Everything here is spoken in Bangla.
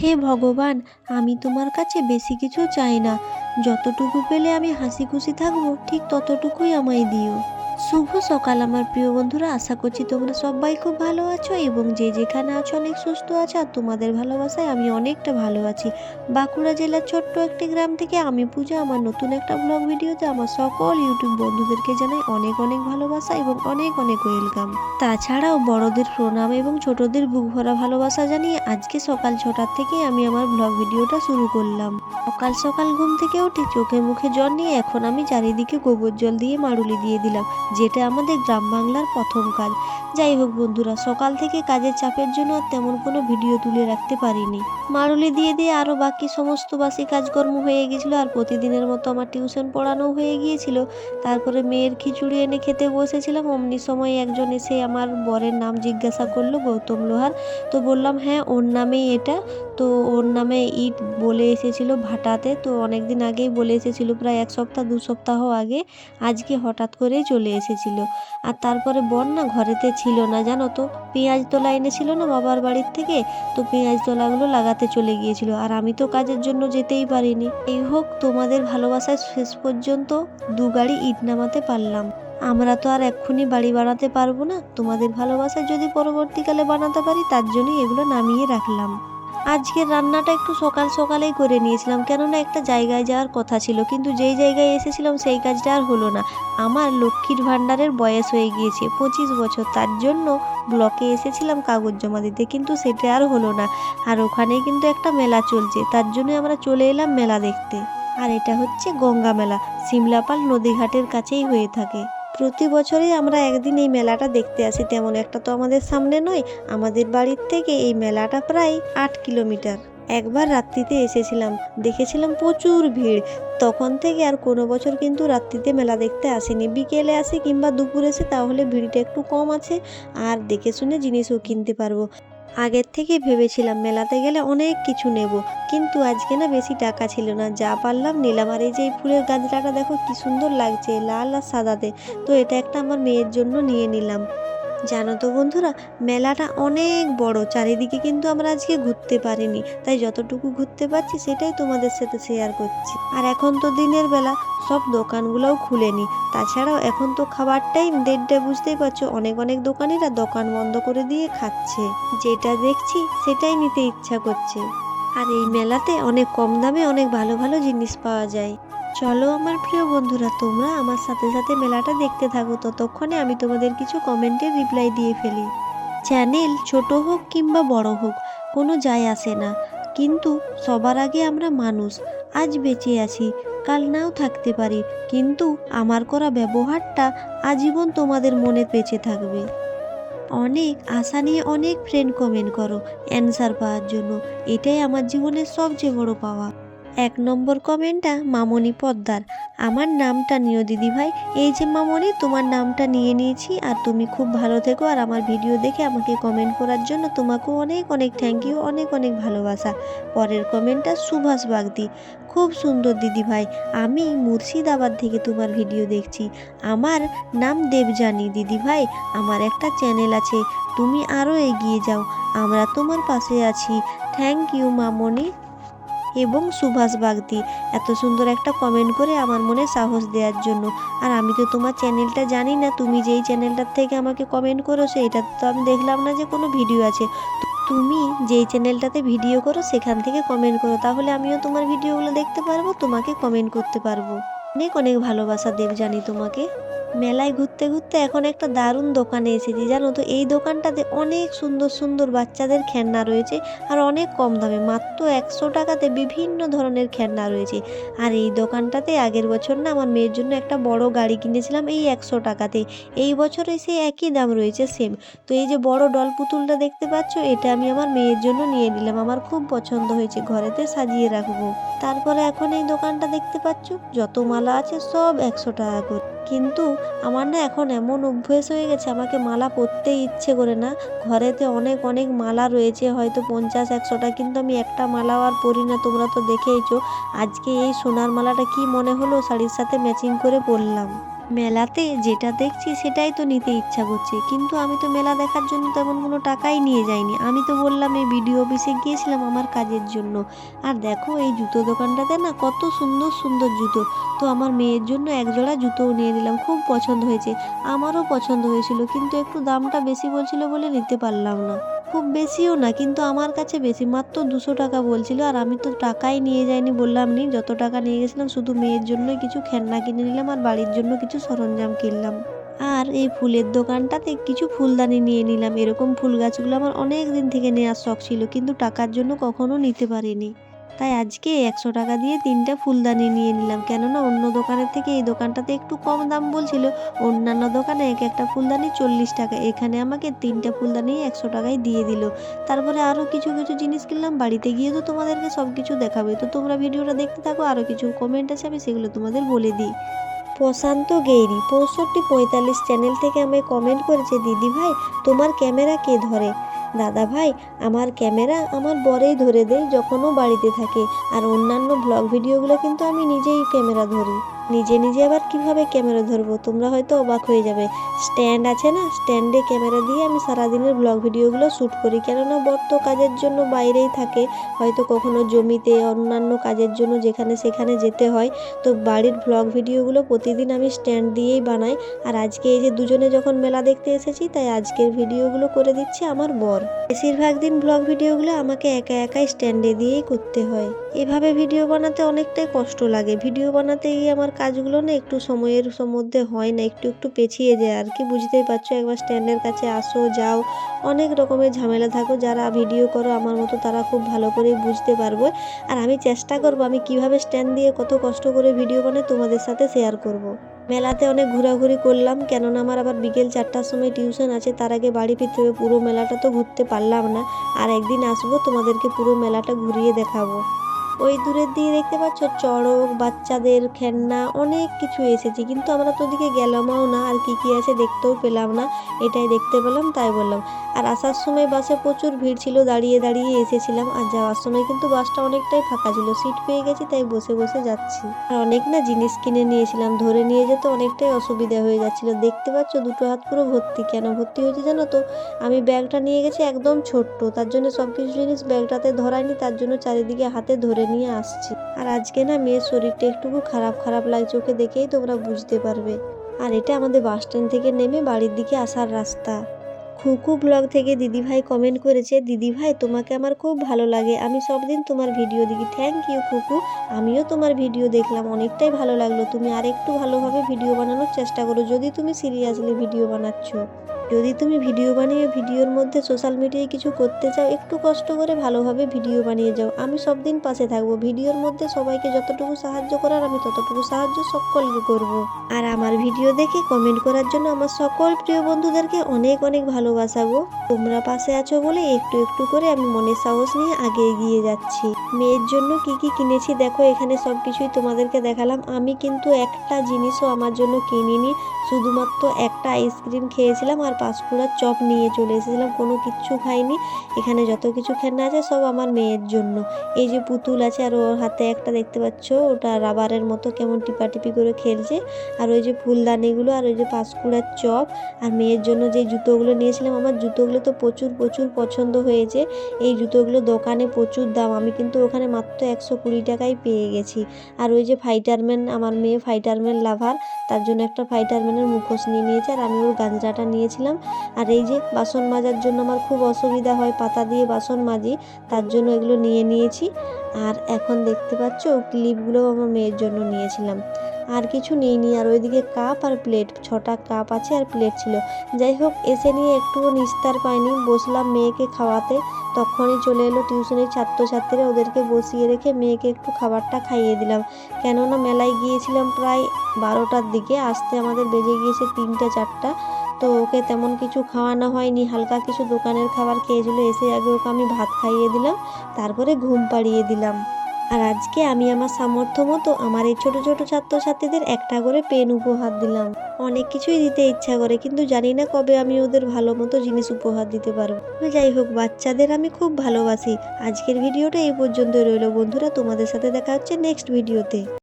হে ভগবান, আমি তোমার কাছে বেশি কিছু চাই না। যতটুকু পেলে আমি হাসি খুশি থাকব, ঠিক ততটুকুই আমায় দিও। শুভ সকাল আমার প্রিয় বন্ধুরা। আশা করছি তোমরা সবাই খুব ভালো আছো এবং যে যেখানে আছো অনেক সুস্থ আছো আর তোমাদের ভালোবাসায় আমি অনেকটা ভালো আছি। বাঁকুড়া জেলার ছোট্ট একটি গ্রাম থেকে আমি পূজা। আমার নতুন একটা ব্লগ ভিডিওতে আমার সকল ইউটিউব বন্ধুদেরকে জানাই অনেক অনেক ভালোবাসা এবং অনেক অনেক ওয়েলকাম তাছাড়াও বড়দের প্রণাম এবং ছোটদের বুক ভরা ভালোবাসা জানিয়ে আজকে সকাল ছটার থেকে আমি আমার ব্লগ ভিডিওটা শুরু করলাম। সকাল সকাল ঘুম থেকে উঠে চোখে মুখে জল নিয়ে এখন আমি চারিদিকে গোবর জল দিয়ে মারুলি দিয়ে দিলাম। যেটা আমাদের গ্রাম বাংলার প্রথম কাজ। যাই হোক বন্ধুরা, সকাল থেকে কাজের চাপের জন্য আর তেমন কোনো ভিডিও তুলে রাখতে পারিনি। মারুলি দিয়ে দিয়ে আরও বাকি সমস্ত বাসি কাজকর্ম হয়ে গেছিল আর প্রতিদিনের মতো আমার টিউশন পড়ানো হয়ে গিয়েছিল। তারপরে মেয়ের খিচুড়ি এনে খেতে বসেছিলাম। অমনি সময় একজন এসে আমার বরের নাম জিজ্ঞাসা করল, গৌতম লোহার? তো বললাম হ্যাঁ ওর নামেই এটা। তো ওর নামে ইট বলে এসেছিল ভাটাতে। তো অনেক দিন আগেই বলে এসেছিল, প্রায় এক সপ্তাহ, দু সপ্তাহ আগে। আজকে হঠাৎ করেই চলে এসেছিল। আর তারপরে বর না ঘরেতে ছিল না, জানো তো? পেঁয়াজ তোলা এনেছিল না বাবার বাড়ির থেকে? তো পেঁয়াজ তোলাগুলো লাগাতে চলে গিয়েছিল। আর আমি তো কাজের জন্য যেতেই পারিনি। এই হোক, তোমাদের ভালোবাসায় শেষ পর্যন্ত দু গাড়ি ইট নামাতে পারলাম। আমরা তো আর এক্ষুনি বাড়ি বানাতে পারব না। তোমাদের ভালোবাসায় যদি পরবর্তীকালে বানাতে পারি, তার জন্যই এগুলো নামিয়ে রাখলাম। আজকের রান্নাটা একটু সকাল সকালেই করে নিয়েছিলাম, কেননা একটা জায়গায় যাওয়ার কথা ছিল, কিন্তু যেই জায়গায় এসেছিলাম সেই কাজটা আর হলো না। আমার লক্ষ্মীর ভাণ্ডারের বয়স হয়ে গিয়েছে পঁচিশ বছর, তার জন্য ব্লকে এসেছিলাম কাগজ জমা দিতে, কিন্তু সেটা আর হলো না। আর ওখানে কিন্তু একটা মেলা চলছে, তার জন্য আমরা চলে এলাম মেলা দেখতে। আর এটা হচ্ছে গঙ্গা মেলা সিমলাপাল নদীঘাটের কাছেই হয়ে থাকে। প্রতি বছরই আমরা একদিন এই মেলাটা দেখতে আসি। তেমন একটা তো আমাদের সামনে নয়, আমাদের বাড়ির থেকে এই মেলাটা প্রায় আট কিলোমিটার। একবার রাত্রিতে এসেছিলাম, দেখেছিলাম প্রচুর ভিড়। তখন থেকে আর কোনো বছর কিন্তু রাত্রিতে মেলা দেখতে আসেনি। বিকেলে আসি কিংবা দুপুরে এসে তাহলে ভিড়টা একটু কম আছে, আর দেখে শুনে জিনিসও কিনতে পারব। আগের থেকে ভেবেছিলাম মেলাতে গেলে অনেক কিছু নেব, কিন্তু আজকে না বেশি টাকা ছিল না, যা পারলাম নিলাম। আর এই যে এই ফুলের গাছটাটা দেখো কি সুন্দর লাগছে, লাল আর সাদাতে। তো এটা একটা আমার মেয়ের জন্য নিয়ে নিলাম। জানো তো বন্ধুরা, মেলাটা অনেক বড়, চারিদিকে কিন্তু আমরা আজকে ঘুরতে পারিনি। তাই যতটুকু ঘুরতে পারছি সেটাই তোমাদের সাথে শেয়ার করছি। আর এখন তো দিনের বেলা, সব দোকানগুলোও খুলেনি। তাছাড়াও এখন তো খাবার টাইম দেড়টা বুঝতেই পারছ, অনেক অনেক দোকানিরা দোকান বন্ধ করে দিয়ে খাচ্ছে। যেটা দেখছি সেটাই নিতে ইচ্ছা করছে। আর এই মেলাতে অনেক কম দামে অনেক ভালো ভালো জিনিস পাওয়া যায়। চলো আমার প্রিয় বন্ধুরা, তোমরা আমার সাথে সাথে মেলাটা দেখতে থাকো। ততক্ষণে আমি তোমাদের কিছু কমেন্টের রিপ্লাই দিয়ে ফেলি। চ্যানেল ছোট হোক কিংবা বড় হোক, কোনো যায় আসে না। কিন্তু সবার আগে আমরা মানুষ, আজ বেঁচে আছি, কাল নাও থাকতে পারি। কিন্তু আমার করা ব্যবহারটা আজীবন তোমাদের মনে বেঁচে থাকবে। অনেক আশা নিয়ে অনেক ফ্রেন্ড কমেন্ট করো অ্যান্সার পাওয়ার জন্য। এটাই আমার জীবনের সবচেয়ে বড় পাওয়া। এক নম্বর কমেন্টটা মামনি পদ্মার। আমার নামটা নিও দিদি ভাই এই যে মামনি, তোমার নামটা নিয়ে নিয়েছি আর তুমি খুব ভালো থেকো আর আমার ভিডিও দেখে আমাকে কমেন্ট করার জন্য তোমাকেও অনেক অনেক থ্যাংক ইউ অনেক অনেক ভালোবাসা। পরের কমেন্টটা সুভাষ বাগদি। খুব সুন্দর দিদি ভাই আমি মুর্শিদাবাদ থেকে তোমার ভিডিও দেখছি। আমার নাম দেবজানি দিদি ভাই আমার একটা চ্যানেল আছে, তুমি আরও এগিয়ে যাও। আমরা তোমার পাশে আছি। থ্যাংক ইউ মামনি। এবং সুভাষ বাগদি। এত সুন্দর একটা কমেন্ট করে আমার মনে সাহস দেওয়ার জন্য। আর আমি তো তোমার চ্যানেলটা জানি না, তুমি যেই চ্যানেলটার থেকে আমাকে কমেন্ট করো সেইটা তো আমি দেখলাম না যে কোনো ভিডিও আছে। তুমি যেই চ্যানেলটাতে ভিডিও করো, সেখান থেকে কমেন্ট করো। তাহলে আমিও তোমার ভিডিওগুলো দেখতে পারব, তোমাকে কমেন্ট করতে পারব। অনেক অনেক ভালোবাসা দেব জানি তোমাকে। মেলায় ঘুরতে ঘুরতে এখন একটা দারুণ দোকানে এসেছি, জানো তো? এই দোকানটাতে অনেক সুন্দর সুন্দর বাচ্চাদের খেলনা রয়েছে আর অনেক কম দামে, মাত্র একশো টাকাতে বিভিন্ন ধরনের খেলনা রয়েছে। আর এই দোকানটাতে আগের বছর না আমার মেয়ের জন্য একটা বড় গাড়ি কিনেছিলাম এই একশো টাকাতে। এই বছরে সেই একই দাম রয়েছে সেম তো এই যে বড় ডল পুতুলটা দেখতে পাচ্ছ, এটা আমি আমার মেয়ের জন্য নিয়ে নিলাম, আমার খুব পছন্দ হয়েছে, ঘরেতে সাজিয়ে রাখব। তারপরে এখন এই দোকানটা দেখতে পাচ্ছ, যত মালা আছে সব একশো টাকা করে। কিন্তু আমার না এখন এমন অভ্যেস হয়ে গেছে, আমাকে মালা পরতেই ইচ্ছে করে না। ঘরেতে অনেক অনেক মালা রয়েছে, হয়তো পঞ্চাশ, একশোটা, কিন্তু আমি একটা মালাও আর পরি না, তোমরা তো দেখেইছো। আজকে এই সোনার মালাটা কি মনে হলো? শাড়ির সাথে ম্যাচিং করে পরলাম। মেলাতে যেটা দেখছি সেটাই তো নিতে ইচ্ছা করছে। কিন্তু আমি তো মেলা দেখার জন্য তেমন কোনো টাকাই নিয়ে যাইনি। আমি তো বললাম এই বিডিও অফিসে গিয়েছিলাম আমার কাজের জন্য। আর দেখো এই জুতো দোকানটাতে না কত সুন্দর সুন্দর জুতো। তো আমার মেয়ের জন্য এক জোড়া জুতোও নিয়ে নিলাম, খুব পছন্দ হয়েছে। আমারও পছন্দ হয়েছিল, কিন্তু একটু দামটা বেশি বলছিল বলে নিতে পারলাম না। খুব বেশিও না, কিন্তু আমার কাছে বেশি মাত্র দুশো টাকা বলছিল আর আমি তো টাকাই নিয়ে যাইনি বললাম নি, যত টাকা নিয়ে গেছিলাম শুধু মেয়ের জন্যই কিছু খেলনা কিনে নিলাম আর বাড়ির জন্য কিছু সরঞ্জাম কিনলাম। আর এই ফুলের দোকানটাতে কিছু ফুলদানি নিয়ে নিলাম, এরকম ফুল গাছগুলো আমার অনেক দিন থেকে নেওয়ার শখ ছিল, কিন্তু টাকার জন্য কখনো নিতে পারিনি। তাই আজকে একশো টাকা দিয়ে তিনটা ফুলদানি নিয়ে নিলাম। কেননা অন্য দোকানের থেকে এই দোকানটাতে একটু কম দাম বলছিল, অন্যান্য দোকানে এক একটা ফুলদানি চল্লিশ টাকা। এখানে আমাকে তিনটা ফুলদানি একশো টাকায় দিয়ে দিল। তারপরে আরও কিছু কিছু জিনিস কিনলাম, বাড়িতে গিয়ে তো তোমাদেরকে সব কিছু দেখাবে। তো তোমরা ভিডিওটা দেখতে থাকো আরও কিছু কমেন্ট আছে, আমি সেগুলো তোমাদের বলে দিই। প্রশান্ত গেইরি, পঁয়ষট্টি পঁয়তাল্লিশ চ্যানেল থেকে আমায় কমেন্ট করেছে, দিদি ভাই, তোমার ক্যামেরা কে ধরে? দাদা ভাই, আমার ক্যামেরা আমার বরেই ধরে দেয় যখনও বাড়িতে থাকে। আর অন্যান্য ব্লগ ভিডিওগুলো কিন্তু আমি নিজেই ক্যামেরা ধরি। নিজে নিজে আবার কীভাবে ক্যামেরা ধরবো? তোমরা হয়তো অবাক হয়ে যাবে। স্ট্যান্ড আছে না? স্ট্যান্ডে ক্যামেরা দিয়ে আমি সারাদিনের ব্লগ ভিডিওগুলো শ্যুট করি। কেননা বর তো কাজের জন্য বাইরেই থাকে। হয়তো কখনো জমিতে, অন্যান্য কাজের জন্য যেখানে সেখানে যেতে হয়। তো বাড়ির ব্লগ ভিডিওগুলো প্রতিদিন আমি স্ট্যান্ড দিয়েই বানাই। আর আজকে এই যে দুজনে যখন মেলা দেখতে এসেছি, তাই আজকের ভিডিওগুলো করে দিচ্ছে আমার বর। বেশিরভাগ দিন ব্লগ ভিডিওগুলো আমাকে একা একাই স্ট্যান্ডে দিয়েই করতে হয়। এভাবে ভিডিও বানাতে অনেকটাই কষ্ট লাগে। ভিডিও বানাতে গিয়ে আমার কাজগুলো না একটু সময়ের মধ্যে হয় না, একটু একটু পেছিয়ে যায়। আর কি বুঝতেই পারছ, একবার স্ট্যান্ডের কাছে আসো, যাও। অনেক রকমের ঝামেলা থাকো, যারা ভিডিও করো, আমার মতো তারা খুব ভালো করে বুঝতে পারব। আর আমি চেষ্টা করব আমি কীভাবে স্ট্যান্ড দিয়ে কত কষ্ট করে ভিডিও বানাই তোমাদের সাথে শেয়ার করব। মেলাতে অনেক ঘোরাঘুরি করলাম, কেননা আমার আবার বিকেল চারটার সময় টিউশন আছে, তার আগে বাড়ি ফিরতে হবে, পুরো মেলাটা তো ঘুরতে পারলাম না। আর একদিন আসব, তোমাদেরকে পুরো মেলাটা ঘুরিয়ে দেখাবো। ওই দূরের দিকে দেখতে পাচ্ছ, চড়ক, বাচ্চাদের খেলনা, অনেক কিছু এসেছে। কিন্তু আমরা তো ওদিকে গেলামও না, আর কি কি আছে দেখতেও পেলাম না। এটাই দেখতে পেলাম, তাই বললাম। আর আসার সময় বাসে প্রচুর ভিড় ছিল, দাঁড়িয়ে দাঁড়িয়ে এসেছিলাম। আর যাওয়ার সময় কিন্তু বাসটা অনেকটাই ফাঁকা ছিল, সিট পেয়ে গেছি, তাই বসে বসে যাচ্ছি। আর অনেক না জিনিস কিনে নিয়েছিলাম, ধরে নিয়ে যেতে অনেকটাই অসুবিধা হয়ে যাচ্ছিল। দেখতে পাচ্ছ, দুটো হাত পুরো ভর্তি। কেন ভর্তি হয়েছে জানো তো? আমি ব্যাগটা নিয়ে গেছি একদম ছোট্ট, তার জন্য সব কিছু জিনিস ব্যাগটাতে ধরায়নি, তার জন্য চারিদিকে হাতে ধরে নিয়ে আসছি। আর আজকে না মেয়ের শরীরটা একটুকু খারাপ খারাপ লাগছে, ওকে দেখেই তোমরা বুঝতে পারবে। আর এটা আমাদের বাস স্ট্যান্ড থেকে নেমে বাড়ির দিকে আসার রাস্তা। খুকু ব্লগ থেকে দিদিভাই কমেন্ট করেছে, দিদিভাই, তোমাকে আমার খুব ভালো লাগে। আমি সব দিন তোমার ভিডিও দেখি। থ্যাংক ইউ খুকু। আমিও তোমার ভিডিও দেখলাম। অনেকটাই ভালো লাগল। তুমি আর একটু ভালোভাবে ভিডিও বানানোর চেষ্টা করো। যদি তুমি সিরিয়াসলি ভিডিও বানাচ্ছ। যদি তুমি ভিডিও বানিয়ে ভিডিওর মধ্যে সোশ্যাল মিডিয়ায় কিছু করতে চাও, একটু কষ্ট করে ভালোভাবে ভিডিও বানিয়ে যাও। আমি সব দিন পাশে থাকব। ভিডিওর মধ্যে সবাইকে যতটুকু সাহায্য করার, আমি ততটুকু সাহায্য সকলকে করব। আর আমার ভিডিও দেখে কমেন্ট করার জন্য আমার সকল প্রিয় বন্ধুদেরকে অনেক অনেক ভালোবাসা গো। তোমরা পাশে আছো বলে একটু একটু করে আমি মনের সাহস নিয়ে আগে এগিয়ে যাচ্ছি। মেয়ের জন্য কি কি কিনেছি দেখো, এখানে সব কিছুই তোমাদেরকে দেখালাম। আমি কিন্তু একটা জিনিসও আমার জন্য কিনিনি। শুধুমাত্র একটা আইসক্রিম খেয়েছিলাম আর পাঁচকুড়ার চপ নিয়ে চলে এসেছিলাম, কোনো কিচ্ছু খাইনি। এখানে যত কিছু খেলনা আছে সব আমার মেয়ের জন্য। এই যে পুতুল আছে আর ওর হাতে একটা দেখতে পাচ্ছ, ওটা রাবারের মতো কেমন টিপাটিপি করে খেলছে। আর ওই যে ফুলদানিগুলো আর ওই যে পাঁচকুড়ার চপ আর মেয়ের জন্য যে জুতোগুলো নিয়েছিলাম, আমার জুতোগুলো তো প্রচুর প্রচুর পছন্দ হয়েছে। এই জুতোগুলো দোকানে প্রচুর দাম। আমি কিন্তু ওখানে মাত্র একশো কুড়ি টাকায় পেয়ে গেছি। আর ওই যে ফাইটারম্যান, আমার মেয়ে ফাইটারম্যান লাভার, তার জন্য একটা ফাইটারম্যানের মুখোশ নিয়ে নিয়েছে। আর আমি ওর গাঞ্জাটা নিয়েছিলাম। আর এই যে বাসন মাজার জন্য আমার খুব অসুবিধা হয়, পাতা দিয়ে বাসন মাজি, তার জন্য এগুলো নিয়ে নিয়েছি। আর এখন দেখতে পাচ্ছ ক্লিপগুলো আমার মেয়ের জন্য নিয়েছিলাম। আর কিছু নিইনি। আর ওইদিকে কাপ আর প্লেট, ছটা কাপ আছে আর প্লেট ছিল। যাই হোক, এসে নিয়ে একটুও নিস্তার পাইনি। বসলাম মেয়েকে খাওয়াতে। তখনই চলে এলো টিউশনের ছাত্রছাত্রীরা। ওদেরকে বসিয়ে রেখে মেয়েকে একটু খাবারটা খাইয়ে দিলাম। কেননা মেলায় গিয়েছিলাম প্রায় বারোটার দিকে। আসতে আমাদের বেজে গিয়েছে তিনটে, চারটা। তো ওকে তেমন কিছু খাওয়ানো হয়নি, হালকা কিছু দোকানের খাবার খেয়েছিল, এসে আগে ওকে আমি ভাত খাইয়ে দিলাম, তারপরে ঘুম পাড়িয়ে দিলাম। আর আজকে আমি আমার সামর্থ্য মতো আমার এই ছোট ছোট ছাত্রছাত্রীদের একটা করে পেন উপহার দিলাম। অনেক কিছুই দিতে ইচ্ছা করে, কিন্তু জানি না কবে আমি ওদের ভালো মতো জিনিস উপহার দিতে পারব। যাই হোক, বাচ্চাদের আমি খুব ভালোবাসি। আজকের ভিডিওটা এই পর্যন্ত রইল, বন্ধুরা তোমাদের সাথে দেখা হচ্ছে নেক্সট ভিডিওতে